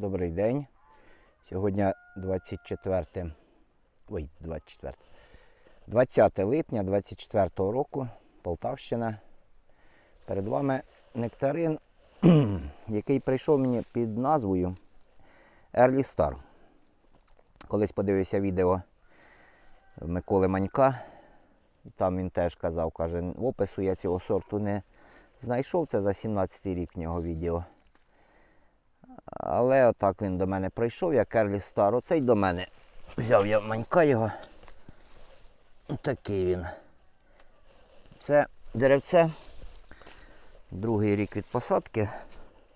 Добрий день. Сьогодні 24, ой, 24, 20 липня 24 року, Полтавщина. Перед вами нектарин, який прийшов мені під назвою Early Star. Колись подивився відео Миколи Манька. Там він теж казав, каже, опису я цього сорту не знайшов. Це за 17 рік в нього відео. Але отак він до мене прийшов, як Ерлі Стар. Оцей до мене взяв я манька його. Такий він. Це деревце. Другий рік від посадки.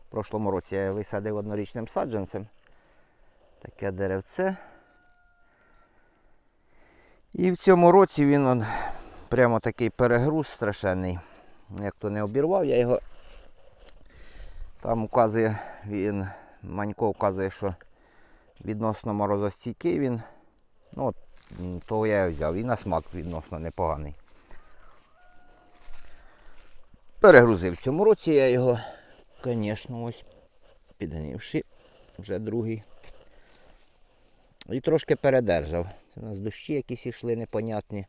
В прошлому році я висадив однорічним саджанцем. Таке деревце. І в цьому році він он, прямо такий перегруз страшенний. Як то не обірвав, я його там вказує він, Манько вказує, що відносно морозостійкий він. Ну, того я і взяв. І на смак відносно непоганий. Перегрузив цьому році я його, звісно, ось підгнивши, вже другий. І трошки передержав. Це у нас дощі якісь йшли непонятні.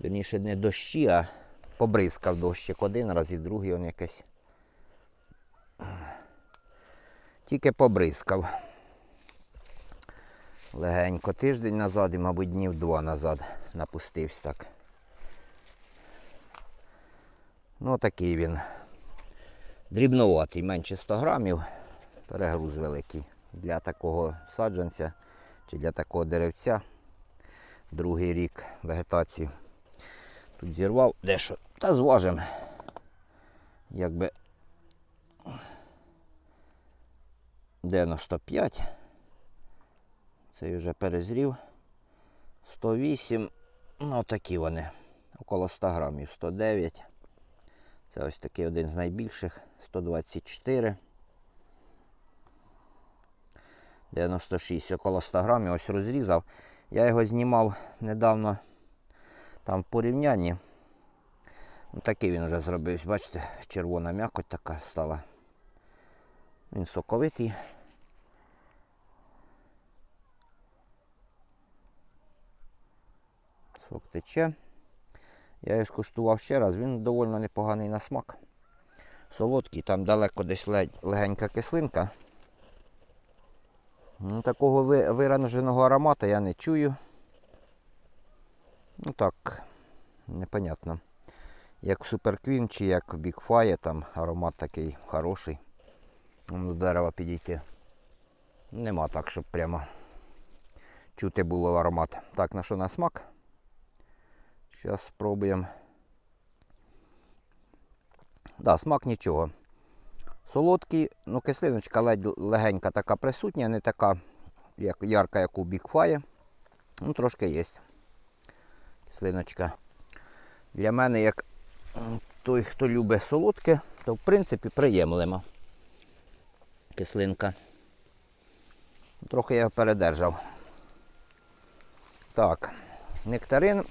Вірніше не дощі, а побризкав дощик один раз і другий он якесь. Тільки побризкав. Легенько тиждень назад і, мабуть, днів два назад напустився так. Ну, такий він. Дрібноватий, менше 100 грамів. Перегруз великий. Для такого саджанця чи для такого деревця. Другий рік вегетації. Тут зірвав дещо. Та зважимо. Якби 95. Цей вже перезрів. 108. Ну, такі вони. Около 100 грамів. 109. Це ось такий один з найбільших. 124. 96, около 100 грамів. Ось розрізав. Я його знімав недавно там в порівнянні. Ну, такий він вже зробився. Бачите, червона м'якоть така стала. Він соковитий. Сок тече. Я його скуштував ще раз, він доволі непоганий на смак. Солодкий, там далеко десь легенька кислинка. Ну, такого ви- вираженого аромату я не чую. Ну так, непонятно. Як в Суперквін чи як в Бікфає, там аромат такий хороший. До дерева підійти. Нема так, щоб прямо чути було аромат. Так, на що на смак? Зараз спробуємо. Да, смак нічого. Солодкий, ну кислиночка легенька така присутня, не така як, ярка, як у бікфає. Ну, трошки є. Кислиночка. Для мене, як той, хто любить солодке, то в принципі приємлемо. Кислинка. Трохи я передержав. Так, нектарин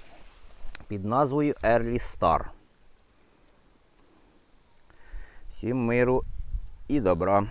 під назвою Early Star. Всім миру і добра.